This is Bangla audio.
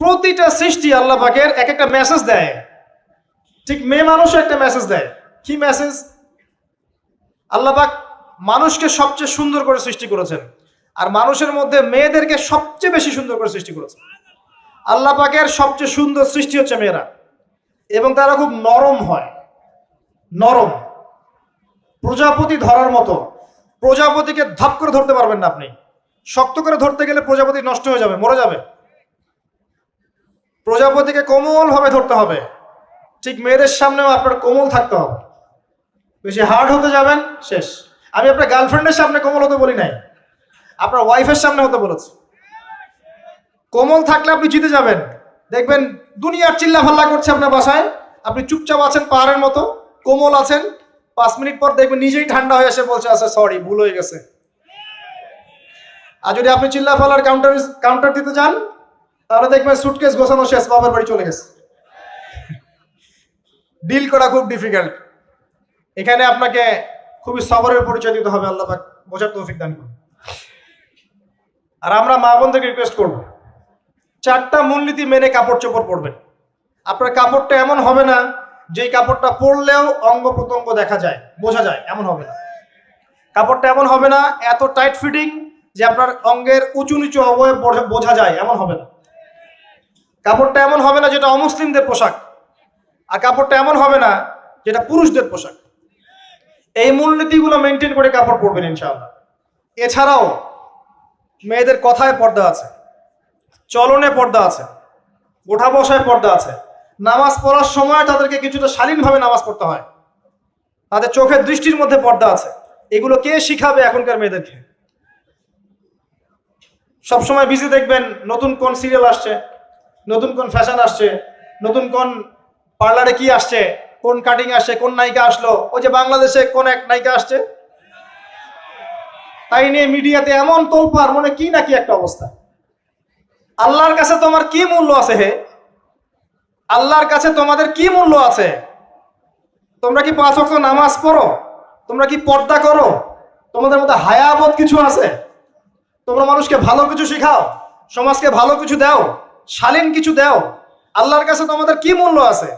প্রতিটা সৃষ্টি আল্লাহ পাকের এক একটা মেসেজ দেয়। ঠিক মেয়ে মানুষও একটা মেসেজ দেয়। কি মেসেজ আল্লাহ পাক মানুষকে সবচেয়ে সুন্দর করে সৃষ্টি করেছেন। আর মানুষের মধ্যে মেয়েদেরকে সবচেয়ে বেশি সুন্দর করে সৃষ্টি করেছেন। আল্লাহ পাকের সবচেয়ে সুন্দর সৃষ্টি হচ্ছে মেয়েরা। এবং তারা খুব নরম হয়। নরম। প্রজাপতি ধরার মতো। প্রজাপতিকে ধাপ করে ধরতে পারবেন না আপনি। শক্ত করে ধরতে গেলে প্রজাপতি নষ্ট হয়ে যাবে, মরে যাবে। প্রজাপতিকে কোমল ভাবে ধরতে হবে। ঠিক মেয়েদের সামনেও আপনার কোমল থাকতে হবে। বেশি হার্ড হতে যাবেন, শেষ। আমি আপনার গার্লফ্রেন্ডের সামনে কোমল হতে বলি নাই। আপনার ওয়াইফের সামনে হতে বলেছি। কোমল থাকলে আপনি জিতে যাবেন। দেখবেন দুনিয়ার চিল্লা ফাল্লা করছে আপনার বাসায়। আপনি চুপচাপ আছেন পাহাড়ের মতো, কোমল আছেন। পাঁচ মিনিট পর দেখবেন নিজেই ঠান্ডা হয়ে এসে বলছে আচ্ছা সরি ভুল হয়ে গেছে। আর যদি আপনি চিল্লা ফাল্লার কাউন্টার কাউন্টার দিতে যান তাহলে দেখবেন সুটকেস গোছানো শেষ, বাবার বাড়ি চলে গেছে। ডিল করা খুব ডিফিকাল্ট এখানে আপনাকে খুবই সবরের পরিচয় দিতে হবে, আল্লাহ বোঝার তৌফিক দান করুন। আর আমরা মা বোনদেরকে রিকোয়েস্ট করব, চারটা মূলনীতি মেনে কাপড় চোপড় পরবেন। আপনার কাপড়টা এমন হবে না, যেই কাপড়টা পরলেও অঙ্গ প্রত্যঙ্গ দেখা যায়, বোঝা যায়, এমন হবে না। কাপড়টা এমন হবে না, এত টাইট ফিটিং যে আপনার অঙ্গের উঁচু নিচু অবয়ব বোঝা যায়, এমন হবে না। কাপড়টা এমন হবে না যেটা অমুসলিমদের পোশাক, আর কাপড়টা এমন হবে না যেটা পুরুষদের পোশাক। এই মূলনীতিগুলো মেনটেন করে কাপড় পরবেন ইনশাআল্লাহ। এছাড়াও মেয়েদের কথায় পর্দা আছে, চলনে পর্দা আছে ওঠা বসায় পর্দা আছে। নামাজ পড়ার সময় তাদেরকে কিছুটা শালীনভাবে নামাজ পড়তে হয়। তাদের চোখের দৃষ্টির মধ্যে পর্দা আছে। এগুলো কে শিখাবে এখনকার মেয়েদেরকে? সবসময় বিজি দেখবেন, নতুন কোন সিরিয়াল আসছে নতুন কোন ফ্যাশন আসছে? নতুন কোন পার্লারে কি আসছে? কোন কাটিং আসছে? কোন নায়িকা আসলো? ওই যে বাংলাদেশে কোন এক নায়িকা আসছে? তাই নিয়ে মিডিয়াতে এমন তোলপার মনে কি নাকি একটা অবস্থা। আল্লাহর কাছে তোমার কি মূল্য আছে হে? আল্লাহর কাছে তোমাদের কি মূল্য আছে? তোমরা কি পাঁচ ওয়াক্ত নামাজ পড়ো? তোমরা কি পর্দা করো? তোমাদের মধ্যে হায়াবোধ কিছু আছে? তোমরা মানুষকে ভালো কিছু শেখাও, সমাজকে ভালো কিছু দাও। শালীন কিছু দাও। আল্লাহর কাছে তোমাদের কি মূল্য আছে?